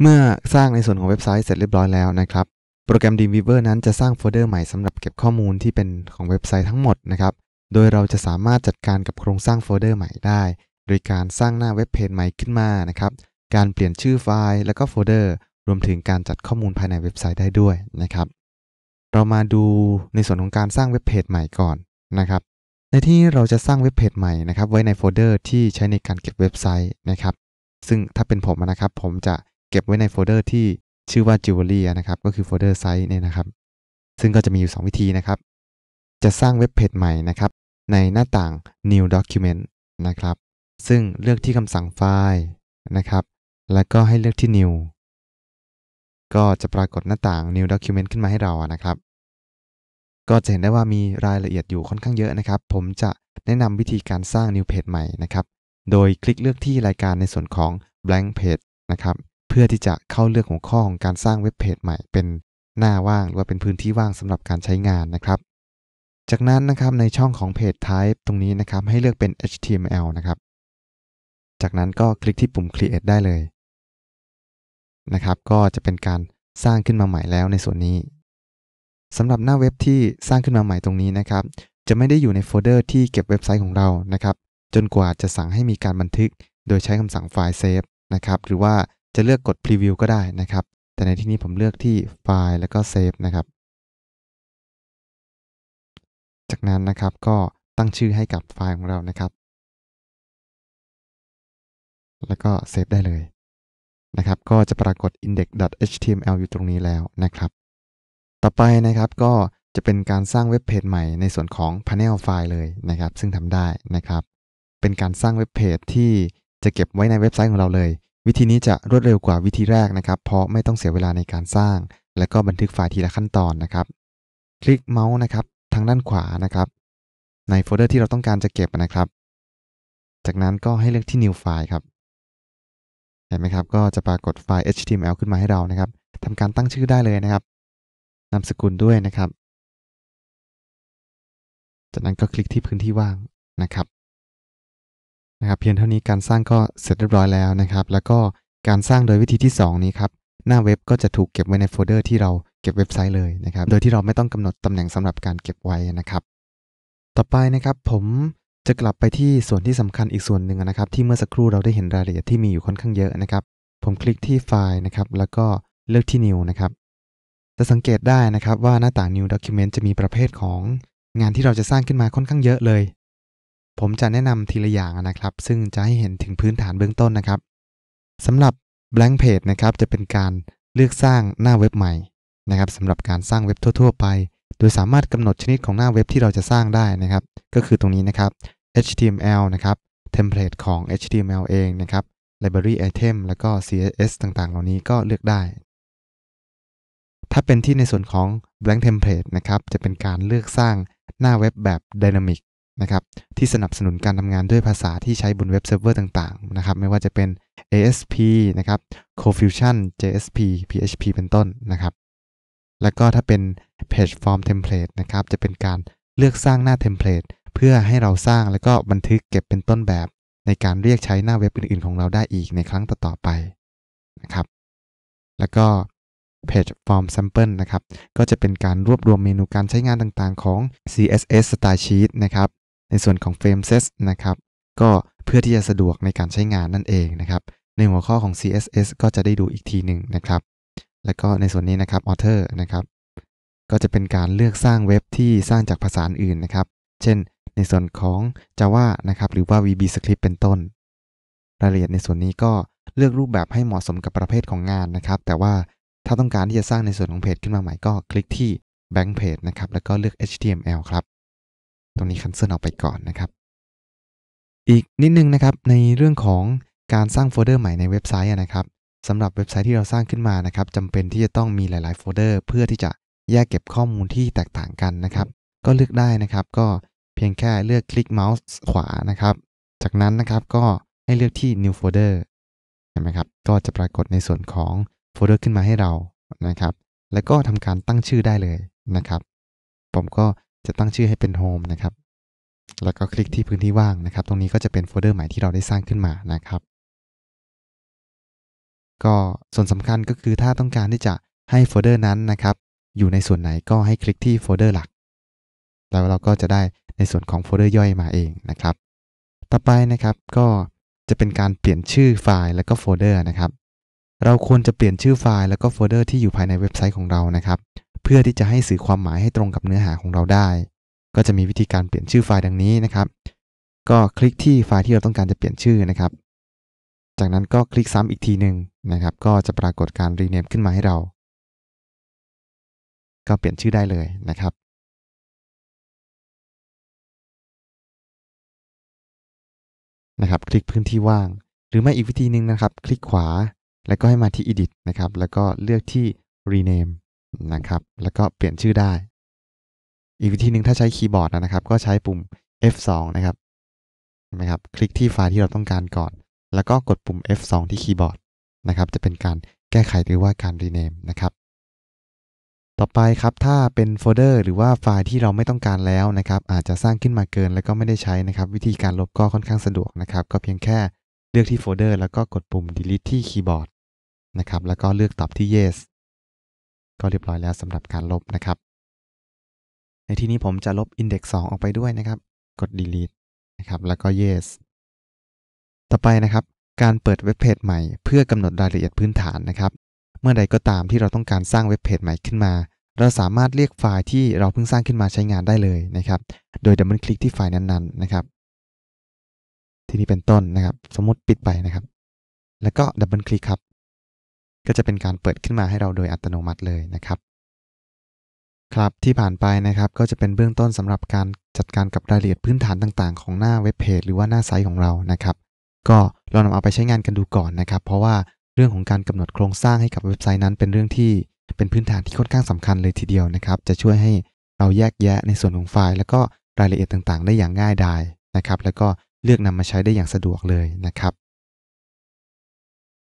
เมื่อสร้างในส่วนของเว็บไซต์เสร็จเรียบร้อยแล้วนะครับ โปรแกรม Dreamweaver นั้นจะสร้างโฟลเดอร์ใหม่สำหรับเก็บข้อมูลที่เป็นของเว็บไซต์ทั้งหมดนะครับ โดยเราจะสามารถจัดการกับโครงสร้างโฟลเดอร์ใหม่ได้ โดยการสร้างหน้าเว็บเพจใหม่ขึ้นมานะครับ การเปลี่ยนชื่อไฟล์ แล้วก็โฟลเดอร์ รวมถึงการจัดข้อมูลภายในเว็บไซต์ได้ด้วยนะครับ เรามาดูในส่วนของการสร้างเว็บเพจใหม่ก่อนนะครับ ในที่นี้เราจะสร้างเว็บเพจใหม่นะครับ ไว้ในโฟลเดอร์ที่ใช้ในการเก็บเว็บไซต์นะครับ ซึ่งถ้าเป็นผมนะครับ ผมจะ เก็บไว้ในโฟลเดอร์ที่ชื่อว่า jewelry นะครับ ก็คือโฟลเดอร์ไซต์เนี่ยนะครับ ซึ่งก็จะมีอยู่ 2 วิธีนะครับ จะสร้างเว็บเพจใหม่นะครับ ในหน้าต่าง new document นะครับ ซึ่งเลือกที่คำสั่งไฟล์นะครับ แล้วก็ให้เลือกที่ new ก็จะปรากฏหน้าต่าง new document ขึ้นมาให้เรานะครับ ก็จะเห็นได้ว่ามีรายละเอียดอยู่ค่อนข้างเยอะนะครับ ผมจะแนะนำวิธีการสร้าง new page ใหม่นะครับ โดยคลิกเลือกที่รายการในส่วนของ blank page นะครับ เพื่อที่จะเข้าเลือกหัวข้อของการสร้างเว็บเพจใหม่เป็นหน้าว่างหรือว่าเป็นพื้นที่ว่างสำหรับการใช้งานนะครับ จากนั้นนะครับในช่องของ page type ตรงนี้นะครับให้เลือกเป็น HTML นะครับ จากนั้นก็คลิกที่ปุ่ม create ได้เลยนะครับ ก็จะเป็นการสร้างขึ้นมาใหม่แล้วในส่วนนี้สำหรับหน้าเว็บที่สร้างขึ้นมาใหม่ตรงนี้นะครับ จะไม่ได้อยู่ในโฟลเดอร์ที่เก็บเว็บไซต์ของเรานะครับ จนกว่าจะสั่งให้มีการบันทึก โดยใช้คำสั่งไฟล์เซฟนะครับ หรือว่า จะเลือกกด preview ก็ได้นะครับ แต่ในที่นี้ผมเลือกที่ไฟล์แล้วก็เซฟนะครับ จากนั้นนะครับก็ตั้งชื่อให้กับไฟล์ของเรานะครับ แล้วก็เซฟได้เลยนะครับ ก็จะปรากฏ index.html อยู่ตรงนี้แล้วนะครับ ต่อไปนะครับก็จะเป็นการสร้างเว็บเพจใหม่ในส่วนของ panel ไฟล์เลยนะครับ ซึ่งทำได้นะครับ เป็นการสร้างเว็บเพจที่จะเก็บไว้ในเว็บไซต์ของเราเลย วิธีนี้จะรวดเร็วกว่าวิธีแรกนะครับ เพราะไม่ต้องเสียเวลาในการสร้าง และก็บันทึกไฟล์ทีละขั้นตอนนะครับ คลิกเมาส์นะครับทางด้านขวานะครับ ในโฟลเดอร์ที่เราต้องการจะเก็บนะครับ จากนั้นก็ให้เลือกที่ new file ครับเห็นไหมครับ ก็จะปรากฏไฟล์ HTML ขึ้นมาให้เรานะครับทำการตั้งชื่อได้เลยนะครับนามสกุลด้วยนะครับ จากนั้นก็คลิกที่พื้นที่ว่างนะครับ นะครับเพียงเท่านี้การสร้างก็เสร็จเรียบร้อยแล้วนะครับ แล้วก็การสร้างโดยวิธีที่ 2 นี้ครับหน้าเว็บก็จะถูกเก็บไว้ในโฟลเดอร์ที่เราเก็บเว็บไซต์เลยนะครับ โดยที่เราไม่ต้องกำหนดตำแหน่งสำหรับการเก็บไว้นะครับ ต่อไปนะครับผมจะกลับไปที่ส่วนที่สำคัญอีกส่วนหนึ่งนะครับ ที่เมื่อสักครู่เราได้เห็นรายละเอียดที่มีอยู่ค่อนข้างเยอะนะครับ ผมคลิกที่ไฟล์นะครับ แล้วก็เลือกที่ new นะครับจะสังเกตได้นะครับว่าหน้าต่าง new document จะมีประเภทของงานที่เราจะสร้างขึ้นมาค่อนข้างเยอะเลย ผมจะแนะนำทีละอย่างนะครับ ซึ่งจะให้เห็นถึงพื้นฐานเบื้องต้นนะครับสำหรับ blank page นะครับจะเป็นการเลือกสร้างหน้าเว็บใหม่นะครับสำหรับการสร้างเว็บทั่ว ๆ ไป โดยสามารถกำหนดชนิดของหน้าเว็บที่เราจะสร้างได้นะครับ ก็คือตรงนี้นะครับ HTML นะครับ template ของ HTML เองนะครับ library item แล้วก็ CSS ต่างๆ เหล่านี้ก็เลือกได้ ถ้าเป็นที่ในส่วนของ blank template นะครับ จะเป็นการเลือกสร้างหน้าเว็บแบบ dynamic นะครับที่สนับสนุนการทำงานด้วยภาษาที่ใช้บนเว็บเซิร์ฟเวอร์ต่างๆนะครับไม่ว่าจะเป็น ASP นะครับ CoFusion JSP PHP เป็นต้นนะครับ แล้วก็ถ้าเป็น Page Form Template นะครับจะเป็นการเลือกสร้างหน้า Template เพื่อให้เราสร้างแล้วก็บันทึกเก็บเป็นต้นแบบ ในการเรียกใช้หน้าเว็บอื่นๆ ของเราได้อีกในครั้งต่อๆไปนะครับ แล้วก็ Page Form Sample นะครับ ก็จะเป็นการรวบรวมเมนูการใช้งานต่างๆ ของ CSS Style Sheet นะครับ ในส่วนของ Frame Set นะครับก็เพื่อที่จะสะดวกในการใช้งานนั่นเองนะครับในหัวข้อของ CSS ก็จะได้ดูอีกทีหนึ่งนะครับ แล้วก็ในส่วนนี้นะครับ Author นะครับ ก็จะเป็นการเลือกสร้างเว็บที่สร้างจากภาษาอื่นนะครับ เช่น ในส่วนของ Java นะครับ หรือว่า VB Script เป็นต้น รายละเอียดในส่วนนี้ก็เลือกรูปแบบให้เหมาะสมกับประเภทของงานนะครับ แต่ว่าถ้าต้องการที่จะสร้างในส่วนของเพจขึ้นมาใหม่ก็คลิกที่ Bank Page นะครับ แล้วก็เลือก HTML ครับ ตรงนี้ cancel ออกไปก่อนนะครับ อีกนิดนึงนะครับในเรื่องของการสร้างโฟลเดอร์ใหม่ในเว็บไซต์นะครับสำหรับเว็บไซต์ที่เราสร้างขึ้นมานะครับจำเป็นที่จะต้องมีหลาย ๆ โฟลเดอร์ เพื่อที่จะแยกเก็บข้อมูลที่แตกต่างกันนะครับ ก็เลือกได้นะครับ ก็เพียงแค่เลือกคลิกเมาส์ขวานะครับ จากนั้นนะครับก็ให้เลือกที่ new folder เห็นไหมครับ ก็จะปรากฏในส่วนของโฟลเดอร์ขึ้นมาให้เรานะครับ แล้วก็ทำการตั้งชื่อได้เลยนะครับ ผมก็ จะตั้งชื่อให้เป็น home นะครับ แล้วก็คลิกที่พื้นที่ว่างนะครับ ตรงนี้ก็จะเป็นโฟลเดอร์ใหม่ที่เราได้สร้างขึ้นมานะครับ ก็ส่วนสำคัญก็คือถ้าต้องการที่จะให้โฟลเดอร์นั้นนะครับ อยู่ในส่วนไหนก็ให้คลิกที่โฟลเดอร์หลัก แล้วเราก็จะได้ในส่วนของโฟลเดอร์ย่อยมาเองนะครับ ต่อไปนะครับก็จะเป็นการเปลี่ยนชื่อไฟล์แล้วก็โฟลเดอร์นะครับ เราควรจะเปลี่ยนชื่อไฟล์แล้วก็โฟลเดอร์ที่อยู่ภายในเว็บไซต์ของเรานะครับ พื่อที่จะให้สื่อความหมายให้ตรงกับเนื้อหาของเราได้ ก็จะมีวิธีการเปลี่ยนชื่อไฟล์ดังนี้นะครับ ก็คลิกที่ไฟล์ที่เราต้องการจะเปลี่ยนชื่อนะครับ จากนั้นก็คลิกซ้ำอีกทีหนึ่งนะครับ ก็จะปรากฏการรีเนมขึ้นมาให้เรา ก็เปลี่ยนชื่อได้เลยนะครับนะครับ คลิกพื้นที่ว่าง หรือไม่อีกวิธีหนึ่งนะครับ คลิกขวา แล้วก็ให้มาที่ edit นะครับ แล้วก็เลือกที่ rename นะครับ แล้วก็เปลี่ยนชื่อได้ อีกวิธีหนึ่งถ้าใช้คีย์บอร์ดนะครับ ก็ใช้ปุ่ม F2 นะครับเห็นไหมครับ คลิกที่ไฟล์ที่เราต้องการก่อน แล้วก็กดปุ่ม F2 ที่คีย์บอร์ดนะครับ จะเป็นการแก้ไขหรือว่าการ rename นะครับ ต่อไปครับ ถ้าเป็นโฟลเดอร์หรือว่าไฟล์ที่เราไม่ต้องการแล้วนะครับ อาจจะสร้างขึ้นมาเกินแล้วก็ไม่ได้ใช้นะครับ วิธีการลบก็ค่อนข้างสะดวกนะครับ ก็เพียงแค่เลือกที่โฟลเดอร์แล้วก็กดปุ่ม delete ที่คีย์บอร์ดนะครับ แล้วก็เลือกตอบที่ yes ก็เรียบร้อยแล้วสำหรับการลบนะครับ ในที่นี้ผมจะลบ index 2 ออกไปด้วยนะครับ กด delete นะครับแล้วก็ yes ต่อไปนะครับ การเปิดเว็บเพจใหม่เพื่อกำหนดรายละเอียดพื้นฐานนะครับ เมื่อใดก็ตามที่เราต้องการสร้างเว็บเพจใหม่ขึ้นมา เราสามารถเรียกไฟล์ที่เราเพิ่งสร้างขึ้นมาใช้งานได้เลยนะครับ โดยดับเบิลคลิกที่ไฟล์นั้นๆนะครับ ที่นี้เป็นต้นนะครับ สมมติปิดไปนะครับ แล้วก็ดับเบิลคลิกครับ ก็จะเป็นการเปิดขึ้นมาให้เราโดยอัตโนมัติเลยนะครับครับที่ผ่านไปนะครับก็จะเป็นเบื้องต้นสำหรับการจัดการกับรายละเอียดพื้นฐานต่างๆ ของหน้าเว็บเพจหรือว่าหน้าไซต์ของเรานะครับ ก็ลองนำเอาไปใช้งานกันดูก่อนนะครับ เพราะว่าเรื่องของการกำหนดโครงสร้างให้กับเว็บไซต์นั้น เป็นเรื่องที่เป็นพื้นฐานที่ค่อนข้างสำคัญเลยทีเดียวนะครับ จะช่วยให้เราแยกแยะในส่วนของไฟล์ แล้วก็รายละเอียดต่างๆ ได้อย่างง่ายดายนะครับ แล้วก็เลือกนำมาใช้ได้อย่างสะดวกเลยนะครับ